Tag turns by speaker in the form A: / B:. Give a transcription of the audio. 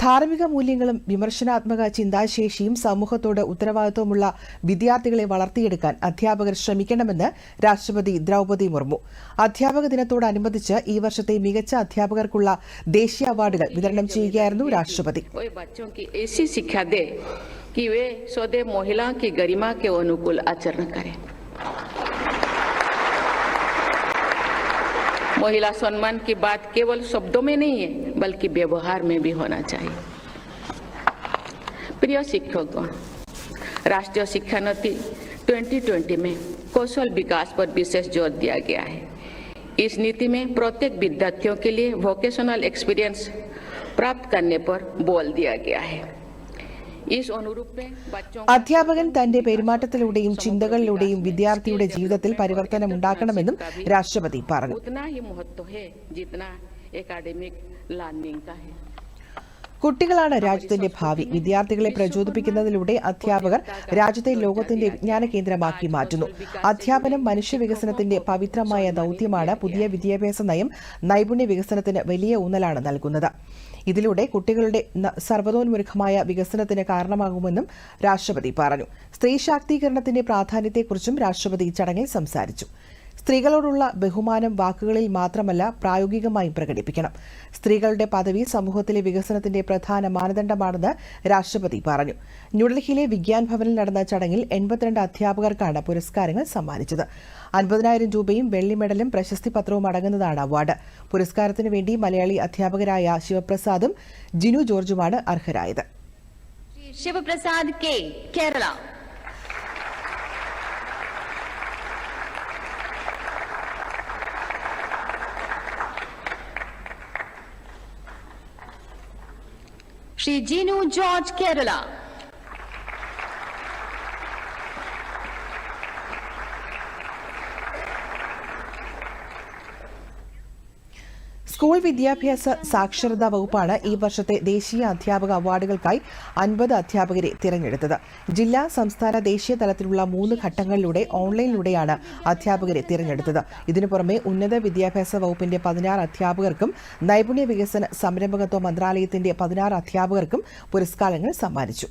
A: ധാർമ്മിക മൂല്യങ്ങളും വിമർശനാത്മക ചിന്താശേഷിയും സമൂഹത്തോട് ഉത്തരവാദിത്വമുള്ള വിദ്യാർത്ഥികളെ വളർത്തിയെടുക്കാൻ അധ്യാപകർ ശ്രമിക്കണമെന്ന് രാഷ്ട്രപതി ദ്രൗപദി മുർമു അധ്യാപക ദിനത്തോടനുബന്ധിച്ച് ഈ വർഷത്തെ മികച്ച അധ്യാപകർക്കുള്ള ദേശീയ അവാർഡുകൾ വിതരണം ചെയ്യുകയായിരുന്നു രാഷ്ട്രപതി
B: वे बच्चों की ऐसी शिक्षा दे कि वे सदैव महिला की गरिमा के अनुकूल आचरण करें महिला सम्मान की बात केवल शब्दों में नहीं है, बल्कि व्यवहार में भी होना चाहिए। प्रिय शिक्षकों, राष्ट्रीय शिक्षा नीति 2020 में कौशल विकास पर विशेष ज़ोर दिया गया है। इस नीति में प्रत्येक विद्यार्थियों के लिए वोकेशनल एक्सपीरियंस प्राप्त करने पर बोल दिया गया है।
A: അധ്യാപകൻ തന്റെ പെരുമാറ്റത്തിലൂടെയും ചിന്തകളിലൂടെയും വിദ്യാർത്ഥിയുടെ ജീവിതത്തിൽ പരിവർത്തനം ഉണ്ടാക്കണമെന്നും രാഷ്ട്രപതി പറഞ്ഞു. കുട്ടികളാണ് രാജ്യത്തിന്റെ ഭാവി. വിദ്യാർത്ഥികളെ പ്രചോദിപ്പിക്കുന്നതിലൂടെ അധ്യാപകർ രാജ്യത്തെ ലോകത്തിന്റെ വിജ്ഞാന കേന്ദ്രമാക്കി മാറ്റുന്നു. അധ്യാപനം മനുഷ്യ വികസനത്തിന്റെ പവിത്രമായ ദൌത്യമാണ് പുതിയ വിദ്യാഭ്യാസ നയം നൈപുണ്യ വികസനത്തിന് വലിയ ഊന്നലാണ് നൽകുന്നത്. ഇതിലൂടെ കുട്ടികളുടെ സർവതോന്മുഖമായ വികസനത്തിന് കാരണമാകുമെന്നും രാഷ്ട്രപതി പറഞ്ഞു. സ്ത്രീ ശാക്തീകരണത്തിന്റെ പ്രാധാന്യത്തെക്കുറിച്ചും രാഷ്ട്രപതി ചടങ്ങിൽ സംസാരിച്ചു. സ്ത്രീകളോടുള്ള ബഹുമാനം വാക്കുകളിൽ മാത്രമല്ല പ്രായോഗികമായും പ്രകടിപ്പിക്കണം. സ്ത്രീകളുടെ പദവി സമൂഹത്തിലെ വികസനത്തിന്റെ പ്രധാന മാനദണ്ഡമാണെന്ന് രാഷ്ട്രപതി പറഞ്ഞു. ന്യൂഡൽഹിയിലെ വിജ്ഞാൻ ഭവനിൽ നടന്ന ചടങ്ങിൽ എൺപത്തിരണ്ട് അധ്യാപകർക്കാണ് പുരസ്കാരങ്ങൾ സമ്മാനിച്ചത്. അൻപതിനായിരം രൂപയും വെള്ളി മെഡലും പ്രശസ്തി പത്രവും അടങ്ങുന്നതാണ് അവാർഡ്. പുരസ്കാരത്തിനു വേണ്ടി മലയാളി അധ്യാപകരായ ശിവപ്രസാദും ജിനു ജോർജുമാണ് അർഹരായത്.
C: Sivaprasad K Kerala. Shri Jinu George Kerala
A: school വിദ്യാഭ്യാസ സാക്ഷരതാ വകുപ്പാണ് ഈ വർഷത്തെ ദേശീയ അധ്യാപക അവാർഡുകൾക്കായി അൻപത് അധ്യാപകരെ തിരഞ്ഞെടുത്തത്. ജില്ലാ സംസ്ഥാന ദേശീയ തലത്തിലുള്ള മൂന്ന് ഘട്ടങ്ങളിലൂടെ ഓൺലൈനിലൂടെയാണ് അധ്യാപകരെ തിരഞ്ഞെടുത്തത്. ഇതിനു പുറമെ ഉന്നത വിദ്യാഭ്യാസ വകുപ്പിന്റെ പതിനാറ് അധ്യാപകർക്കും നൈപുണ്യ വികസന സംരംഭകത്വ മന്ത്രാലയത്തിന്റെ പതിനാറ് അധ്യാപകർക്കും പുരസ്കാരങ്ങൾ സമ്മാനിച്ചു.